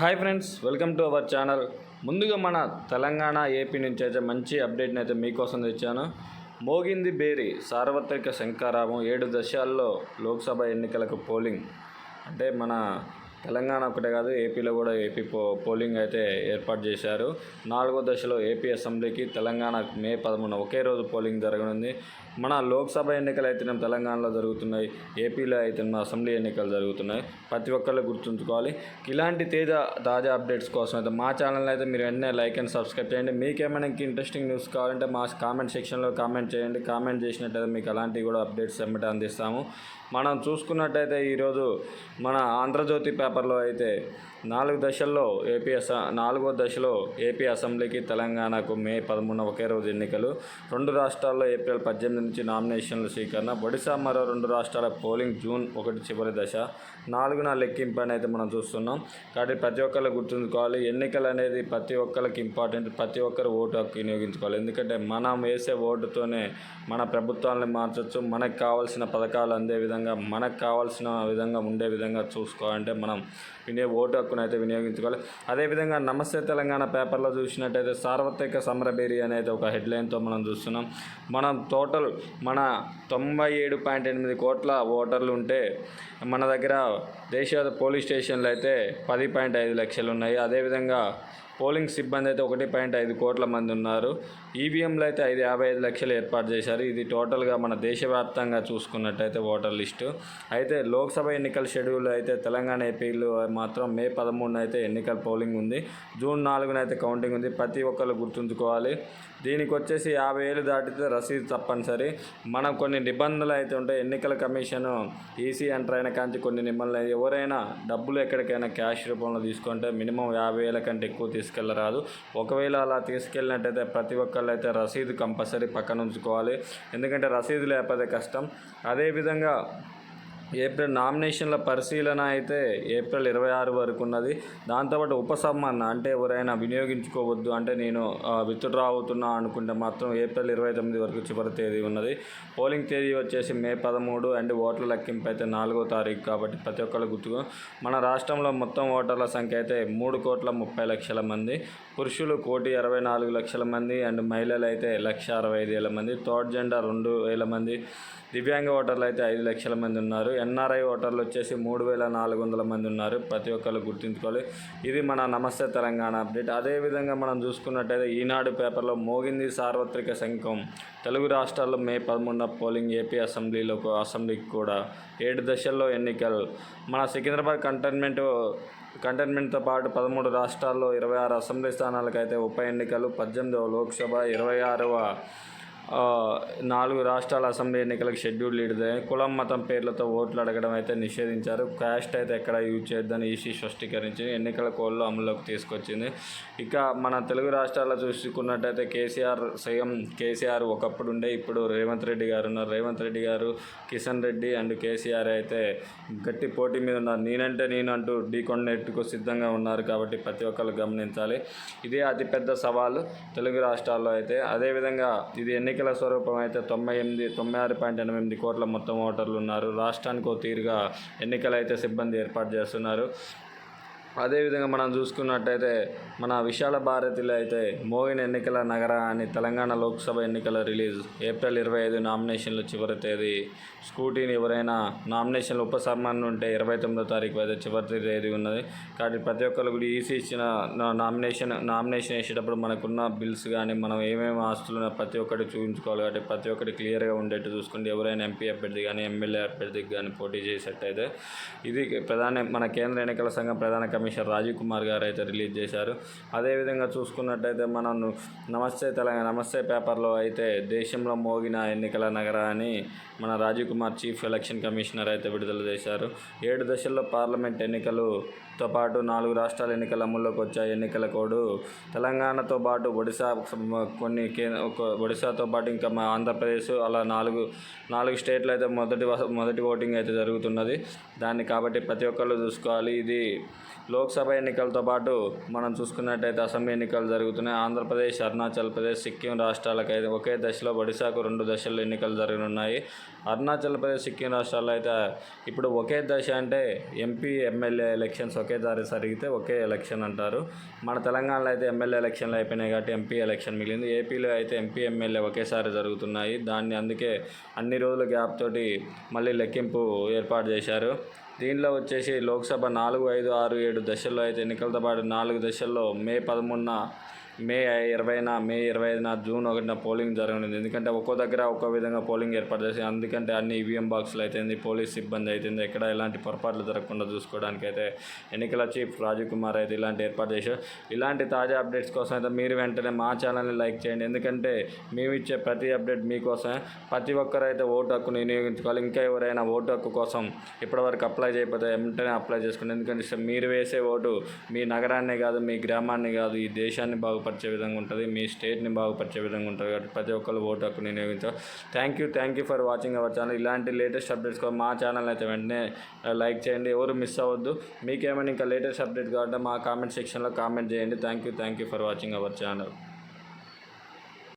Hi friends welcome to our channel. ముందుగా మన Telangana AP నుంచి అయితే మంచి అప్డేట్ని అయితే మీకోసం తెచ్చాను. మోగింది బేరి సార్వత్రిక శంకారావం ఏడు దశాల్లో లోక్సభ ఎన్నికలకు పోలింగ్. అంటే మన తెలంగాణ ఒకటే కాదు ఏపీలో కూడా ఏపీ పో పోలింగ్ అయితే ఏర్పాటు చేశారు. నాలుగో దశలో ఏపీ అసెంబ్లీకి తెలంగాణ మే పదమూడున ఒకే రోజు పోలింగ్ జరగనుంది. మన లోక్సభ ఎన్నికలు అయితే తెలంగాణలో జరుగుతున్నాయి ఏపీలో అయితే అసెంబ్లీ ఎన్నికలు జరుగుతున్నాయి. ప్రతి ఒక్కళ్ళు గుర్తుంచుకోవాలి. ఇలాంటి తేజ తాజా అప్డేట్స్ కోసం అయితే మా ఛానల్ అయితే మీరు వెంటనే లైక్ అండ్ సబ్స్క్రైబ్ చేయండి. మీకేమైనా ఇంక ఇంట్రెస్టింగ్ న్యూస్ కావాలంటే మా కామెంట్ సెక్షన్లో కామెంట్ చేయండి. కామెంట్ చేసినట్టయితే మీకు అలాంటివి కూడా అప్డేట్స్ వెంబడి అందిస్తాము. మనం చూసుకున్నట్టయితే ఈరోజు మన ఆంధ్రజ్యోతి పేపర్లో అయితే నాలుగు దశల్లో ఏపీ అస నాలుగో దశలో ఏపీ అసెంబ్లీకి తెలంగాణకు మే పదమూడున ఒకే రోజు ఎన్నికలు. రెండు రాష్ట్రాల్లో ఏప్రిల్ పద్దెనిమిది నుంచి నామినేషన్ల స్వీకరణ. ఒడిశా మరో రెండు రాష్ట్రాల పోలింగ్ జూన్ ఒకటి చివరి దశ. నాలుగున లెక్కింపు అని అయితే మనం చూస్తున్నాం. కాబట్టి ప్రతి ఒక్కరు గుర్తుంచుకోవాలి. ఎన్నికలు అనేది ప్రతి ఒక్కరికి ఇంపార్టెంట్. ప్రతి ఒక్కరు ఓటు హక్కు వినియోగించుకోవాలి. ఎందుకంటే మనం వేసే ఓటుతోనే మన ప్రభుత్వాన్ని మార్చొచ్చు. మనకు కావాల్సిన పథకాలు అందే విధంగా మనకు కావాల్సిన విధంగా ఉండే విధంగా చూసుకోవాలంటే మనం వినియో ఓటు హక్కును అయితే వినియోగించుకోవాలి. అదేవిధంగా నమస్తే తెలంగాణ పేపర్లో చూసినట్టయితే సార్వత్రిక సమరబేరి అనేది ఒక హెడ్లైన్తో మనం చూస్తున్నాం. మనం టోటల్ మన తొంభై ఏడు పాయింట్ ఎనిమిది కోట్ల ఓటర్లు ఉంటే మన దగ్గర దేశీయ పోలీస్ స్టేషన్లు అయితే పది పాయింట్ ఐదు లక్షలు ఉన్నాయి. అదేవిధంగా పోలింగ్ సిబ్బంది అయితే ఒకటి పాయింట్ ఐదు కోట్ల మంది ఉన్నారు. ఈవీఎంలు అయితే ఐదు యాభై ఐదు లక్షలు ఏర్పాటు చేశారు. ఇది టోటల్గా మన దేశవ్యాప్తంగా చూసుకున్నట్టయితే ఓటర్ లిస్టు. అయితే లోక్సభ ఎన్నికల షెడ్యూల్ అయితే తెలంగాణ ఏపీలు మాత్రం మే పదమూడున అయితే ఎన్నికల పోలింగ్ ఉంది. జూన్ నాలుగున అయితే కౌంటింగ్ ఉంది. ప్రతి ఒక్కరు గుర్తుంచుకోవాలి. దీనికి వచ్చేసి యాభై ఏళ్ళు దాటితే రసీదు తప్పనిసరి. మనం కొన్ని నిబంధనలు అయితే ఉంటాయి. ఎన్నికల కమిషన్ ఈసీ ఎంటర్ అయిన కాంచి కొన్ని నిబంధనలు. ఎవరైనా డబ్బులు ఎక్కడికైనా క్యాష్ రూపంలో తీసుకుంటే మినిమం యాభై వేల కంటే ఎక్కువ తీసుకెళ్ళరాదు ఒకవేళ అలా తీసుకెళ్ళినట్టయితే ప్రతి ఒక్కళ్ళు అయితే రసీదు కంపల్సరీ పక్కన ఉంచుకోవాలి ఎందుకంటే రసీదు లేకపోతే కష్టం. అదేవిధంగా ఏప్రిల్ నామినేషన్ల పరిశీలన అయితే ఏప్రిల్ ఇరవై ఆరు వరకు ఉన్నది. దాంతోపాటు ఉపసంహరణ అంటే ఎవరైనా వినియోగించుకోవద్దు అంటే నేను విత్డ్రా అవుతున్నా అనుకుంటే మాత్రం ఏప్రిల్ ఇరవై తొమ్మిది వరకు చివరి తేదీ ఉన్నది. పోలింగ్ తేదీ వచ్చేసి మే పదమూడు అండ్ ఓట్ల లెక్కింపు అయితే నాలుగో తారీఖు కాబట్టి ప్రతి ఒక్కరు గుర్తుకు. మన రాష్ట్రంలో మొత్తం ఓటర్ల సంఖ్య అయితే మూడు కోట్ల ముప్పై లక్షల మంది పురుషులు కోటి అరవై నాలుగు లక్షల మంది అండ్ మహిళలు అయితే లక్ష అరవై ఐదు వేల మంది థర్డ్ జెండర్ రెండు వేల మంది దివ్యాంగ ఓటర్లు అయితే ఐదు లక్షల మంది ఉన్నారు. ఎన్ఆర్ఐ ఓటర్లు వచ్చేసి మూడు వేల నాలుగు వందల మంది ఉన్నారు. ప్రతి ఒక్కరు గుర్తుంచుకోవాలి. ఇది మన నమస్తే తెలంగాణ అప్డేట్. అదేవిధంగా మనం చూసుకున్నట్టయితే ఈనాడు పేపర్లో మోగింది సార్వత్రిక సంఘం తెలుగు రాష్ట్రాల్లో మే పదమూడున పోలింగ్ ఏపీ అసెంబ్లీలో అసెంబ్లీకి కూడా ఏడు దశల్లో ఎన్నికలు. మన సికింద్రాబాద్ కంటైన్మెంట్ కంటైన్మెంట్తో పాటు పదమూడు రాష్ట్రాల్లో ఇరవై ఆరు అసెంబ్లీ స్థానాలకైతే ఉప ఎన్నికలు పద్దెనిమిదవ లోక్సభ ఇరవై ఆరవ నాలుగు రాష్ట్రాల అసెంబ్లీ ఎన్నికలకు షెడ్యూల్ ఇడితే కులం మతం పేర్లతో ఓట్లు అడగడం అయితే నిషేధించారు. క్యాస్ట్ అయితే ఎక్కడ యూజ్ చేయొద్దని ఈసీ స్పష్టీకరించి ఎన్నికల కోళ్ళు అమల్లోకి తీసుకొచ్చింది. ఇక మన తెలుగు రాష్ట్రాల్లో చూసుకున్నట్టయితే కేసీఆర్ సీఎం కేసీఆర్ ఒకప్పుడు ఉండే ఇప్పుడు రేవంత్ రెడ్డి గారు ఉన్నారు. రేవంత్ రెడ్డి గారు కిషన్ రెడ్డి అండ్ కేసీఆర్ అయితే గట్టి పోటీ మీద ఉన్నారు. నేనంటే నేను అంటూ ఢీ సిద్ధంగా ఉన్నారు కాబట్టి ప్రతి ఒక్కరు గమనించాలి. ఇదే అతిపెద్ద సవాలు తెలుగు రాష్ట్రాల్లో అయితే. అదేవిధంగా ఇది ఎన్నికల స్వరూపం అయితే తొంభై ఎనిమిది తొంభై ఆరు పాయింట్ ఎనిమిది కోట్ల మొత్తం ఓటర్లు ఉన్నారు. రాష్ట్రానికి ఓ తీరుగా ఎన్నికలు అయితే సిబ్బంది ఏర్పాటు చేస్తున్నారు. అదేవిధంగా మనం చూసుకున్నట్టయితే మన విశాల భారతిలో అయితే మోగిన ఎన్నికల నగర అని తెలంగాణ లోక్సభ ఎన్నికల రిలీజ్ ఏప్రిల్ ఇరవై ఐదు నామినేషన్లు చివరి తేదీ. స్కూటీని ఎవరైనా నామినేషన్లు ఉపసంహరణ ఉంటే ఇరవై తొమ్మిదో తారీఖు అయితే చివరి తేదీ ఉన్నది. కాబట్టి ప్రతి ఒక్కరు కూడా ఈసీ ఇచ్చిన నామినేషన్ నామినేషన్ వేసేటప్పుడు మనకున్న బిల్స్ కానీ మనం ఏమేమి ఆస్తులు ఉన్నాయో ప్రతి ఒక్కటి చూపించుకోవాలి. కాబట్టి ప్రతి ఒక్కటి క్లియర్గా ఉండేట్టు చూసుకుంటే ఎవరైనా ఎంపీ అభ్యర్థి కానీ ఎమ్మెల్యే అభ్యర్థికి కానీ పోటీ చేసేట్టయితే ఇది ప్రధాన మన కేంద్ర ఎన్నికల సంఘం ప్రధాన కమిషనర్ రాజీవ్ కుమార్ గారు అయితే రిలీజ్ చేశారు. అదేవిధంగా చూసుకున్నట్టయితే మనం నమస్తే తెలంగాణ నమస్తే పేపర్లో అయితే దేశంలో మోగిన ఎన్నికల నగర అని మన Rajiv Kumar chief election commissioner అయితే విడుదల చేశారు. ఏడు దశల్లో పార్లమెంట్ ఎన్నికలతో పాటు నాలుగు రాష్ట్రాల ఎన్నికల అమల్లోకి వచ్చాయి. ఎన్నికల కోడ్ తెలంగాణతో పాటు ఒడిశా కొన్ని ఒడిశాతో పాటు ఇంకా మా ఆంధ్రప్రదేశ్ అలా నాలుగు నాలుగు స్టేట్లు అయితే మొదటి మొదటి ఓటింగ్ అయితే జరుగుతున్నది. దాన్ని కాబట్టి ప్రతి ఒక్కళ్ళు చూసుకోవాలి. ఇది లోక్సభ ఎన్నికలతో పాటు మనం చూసుకున్నట్టయితే అసెంబ్లీ ఎన్నికలు జరుగుతున్నాయి. ఆంధ్రప్రదేశ్ అరుణాచల్ ప్రదేశ్ సిక్కిం రాష్ట్రాలకైతే ఒకే దశలో ఒడిశాకు రెండు దశల్లో ఎన్నికలు జరగనున్నాయి. అరుణాచల్ ప్రదేశ్ సిక్కిం రాష్ట్రాల్లో అయితే ఇప్పుడు ఒకే దశ అంటే ఎంపీ ఎమ్మెల్యే ఎలక్షన్స్ ఒకేసారి జరిగితే ఒకే ఎలక్షన్ అంటారు. మన తెలంగాణలో అయితే ఎమ్మెల్యే ఎలక్షన్లు అయిపోయినాయి కాబట్టి ఎంపీ ఎలక్షన్ మిగిలింది. ఏపీలో అయితే ఎంపీ ఎమ్మెల్యే ఒకేసారి జరుగుతున్నాయి. దాన్ని అందుకే అన్ని రోజుల గ్యాప్ తోటి మళ్ళీ లెక్కింపు ఏర్పాటు చేశారు. దీనిలో వచ్చేసి లోక్సభ నాలుగు ఐదు ఆరు ఏడు దశల్లో అయితే ఎన్నికలతో పాటు నాలుగు దశల్లో మే పదమూడున మే ఇరవైన మే ఇరవై ఐదున జూన్ ఒకటిన పోలింగ్ జరగనుంది. ఎందుకంటే ఒక్కో దగ్గర ఒక్కో విధంగా పోలింగ్ ఏర్పాటు చేసి అందుకంటే అన్ని ఈవీఎం బాక్సులు అయితేంది పోలీస్ సిబ్బంది అయితేంది ఎక్కడ ఎలాంటి పొరపాట్లు జరగకుండా చూసుకోవడానికి అయితే ఎన్నికల చీఫ్ రాజీవ్ కుమార్ అయితే ఇలాంటి ఏర్పాటు చేశారు. ఇలాంటి తాజా అప్డేట్స్ కోసం అయితే మీరు వెంటనే మా ఛానల్ని లైక్ చేయండి. ఎందుకంటే మేము ఇచ్చే ప్రతి అప్డేట్ మీకోసమే. ప్రతి ఒక్కరు అయితే ఓటు హక్కును వినియోగించుకోవాలి. ఇంకా ఎవరైనా ఓటు హక్కు కోసం ఇప్పటివరకు అప్లై చేయకపోతే వెంటనే అప్లై చేసుకోండి. ఎందుకంటే మీరు వేసే ఓటు మీ నగరాన్నే కాదు మీ గ్రామాన్ని కాదు ఈ దేశాన్ని బాగుపరిచే విధంగా ఉంటుంది మీ స్టేట్ని బాగుపరిచే విధంగా ఉంటుంది కాబట్టి ప్రతి ఒక్కరు ఓటు హక్కు వినియోగించాలి thank you thank you for watching our channel ఇలాంటి లేటెస్ట్ అప్డేట్స్ కూడా మా ఛానల్ అయితే వెంటనే uh, లైక్ చేయండి. ఎవరు మిస్ అవ్వద్దు. మీకేమైనా ఇంకా లేటెస్ట్ అప్డేట్ కావాలంటే మా కామెంట్ సెక్షన్లో కామెంట్ చేయండి. Thank you thank you for watching our channel